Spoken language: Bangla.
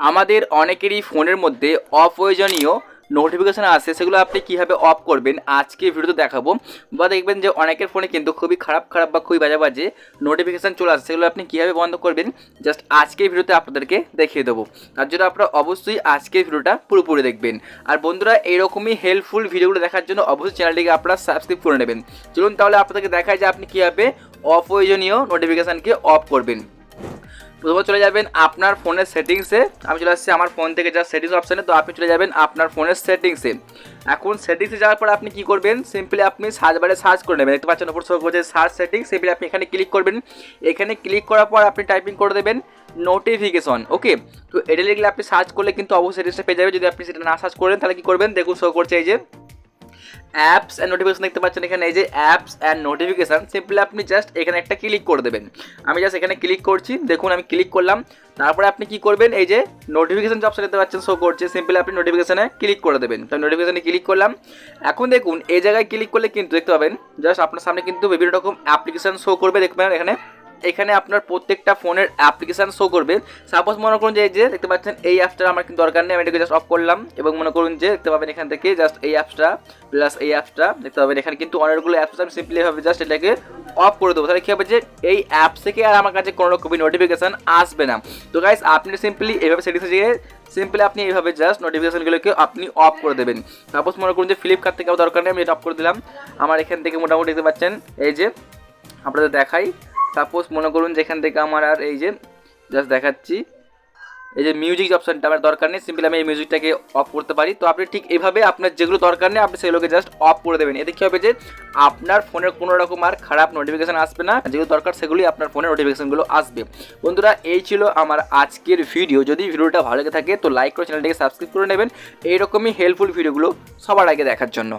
আমাদের অনেকেরই ফোনের মধ্যে অপ্রয়োজনীয় নোটিফিকেশান আসে, সেগুলো আপনি কীভাবে অফ করবেন? আজকে ভিডিওতে দেখাবো। বা দেখবেন যে অনেকের ফোনে কিন্তু খুবই খারাপ খারাপ বা খুবই বাজে বাজে নোটিফিকেশান চলে আসে, সেগুলো আপনি কীভাবে বন্ধ করবেন? জাস্ট আজকের ভিডিওতে আপনাদেরকে দেখিয়ে দেবো। তার জন্য আপনারা অবশ্যই আজকের ভিডিওটা পুরোপুরি দেখবেন। আর বন্ধুরা এইরকমই হেল্পফুল ভিডিওগুলো দেখার জন্য অবশ্যই চ্যানেলটিকে আপনারা সাবস্ক্রাইব করে নেবেন। চলুন তাহলে আপনাদেরকে দেখায় যে আপনি কীভাবে অপ্রয়োজনীয় নোটিফিকেশানকে অফ করবেন। প্রথমে চলে যাবেন আপনার ফোনের সেটিংসে আমি চলে আসছি আমার ফোন থেকে যা সেটিংস অপশানে তো আপনি চলে যাবেন আপনার ফোনের সেটিংসে এখন সেটিংসে যাওয়ার পর আপনি কি করবেন? সিম্পলি আপনি সার্চ বারে সার্চ করে নেবেন। দেখতে পাচ্ছেন ওপর সব বলছে সার্চ সেটিংস সিম্পলি আপনি এখানে ক্লিক করবেন। এখানে ক্লিক করার পর আপনি টাইপিং করে দেবেন নোটিফিকেশন ওকে তো এটা লিখলে আপনি সার্চ করলে কিন্তু অবশ্যই সেটিংসটা পেয়ে যাবে যদি আপনি সেটা না সার্চ করেন, তাহলে কি করবেন? দেখুন শো করছে এই যে। অ্যাপস অ্যান্ড নোটিফিকেশন দেখতে পাচ্ছেন এখানে, এই যে অ্যাপস অ্যান্ড নোটিফিকেশান সিম্পলি আপনি জাস্ট এখানে একটা ক্লিক করে দেবেন। আমি জাস্ট এখানে ক্লিক করছি, দেখুন আমি ক্লিক করলাম, তারপরে আপনি কি করবেন, এই যে নোটিফিকেশন অপশন দেখতে পাচ্ছেন শো করছে সিম্পলি আপনি নোটিফিকেশানে ক্লিক করে দেবেন। তো নোটিফিকেশানে ক্লিক করলাম, এখন দেখুন, এই জায়গায় ক্লিক করলে কিন্তু দেখতে পাবেন জাস্ট আপনার সামনে কিন্তু বিভিন্ন রকম অ্যাপ্লিকেশান শো করবে, দেখবেন এখানে এখানে আপনার প্রত্যেকটা ফোনের অ্যাপ্লিকেশান শো করবে। সাপোজ মনে করুন যে এই যে দেখতে পাচ্ছেন, এই অ্যাপসটা আমার কিন্তু দরকার নেই, আমি এটাকে জাস্ট অফ করলাম। এবং মনে করুন যে দেখতে পাবেন এখান থেকে জাস্ট এই অ্যাপসটা প্লাস এই অ্যাপসটা দেখতে পাবেন। এখানে কিন্তু অনেকগুলো অ্যাপস আমি সিম্পলি ভাবে জাস্ট এটাকে অফ করে দেবো। তাহলে কী হবে যে এই অ্যাপস থেকে আর আমার কাছে কোনো রকমই নোটিফিকেশান আসবে না। তো গাইস আপনি সিম্পলি এইভাবে সেটিংসে গিয়ে সিম্পলি আপনি এইভাবে জাস্ট নোটিফিকেশানগুলোকে আপনি অফ করে দেবেন। সাপোজ মনে করুন যে ফ্লিপকার্ট থেকে আমার দরকার নেই, আমি এটা অফ করে দিলাম। আমার এখান থেকে মোটামুটি দেখতে পাচ্ছেন, এই যে আপনাদের দেখাই। সাপোজ মনে করুন যেখান থেকে আমার আর এই যে জাস্ট দেখাচ্ছি। এই যে মিউজিক অপশানটা আমার দরকার নেই সিম্পলি আমি এই মিউজিকটাকে অফ করতে পারি। তো আপনি ঠিক এইভাবে আপনার যেগুলো দরকার নেই, আপনি সেগুলোকে জাস্ট অফ করে দেবেন। এতে কী হবে যে, আপনার ফোনের কোনো রকম আর খারাপ নোটিফিকেশান আসবে না। যেগুলো দরকার সেগুলি আপনার ফোনের নোটিফিকেশানগুলো আসবে। বন্ধুরা, এই ছিল আমার আজকের ভিডিও যদি ভিডিওটা ভালো লেগে থাকে, তো লাইক করে চ্যানেলটাকে সাবস্ক্রাইব করে নেবেন। এইরকমই হেল্পফুল ভিডিওগুলো সবার আগে দেখার জন্য।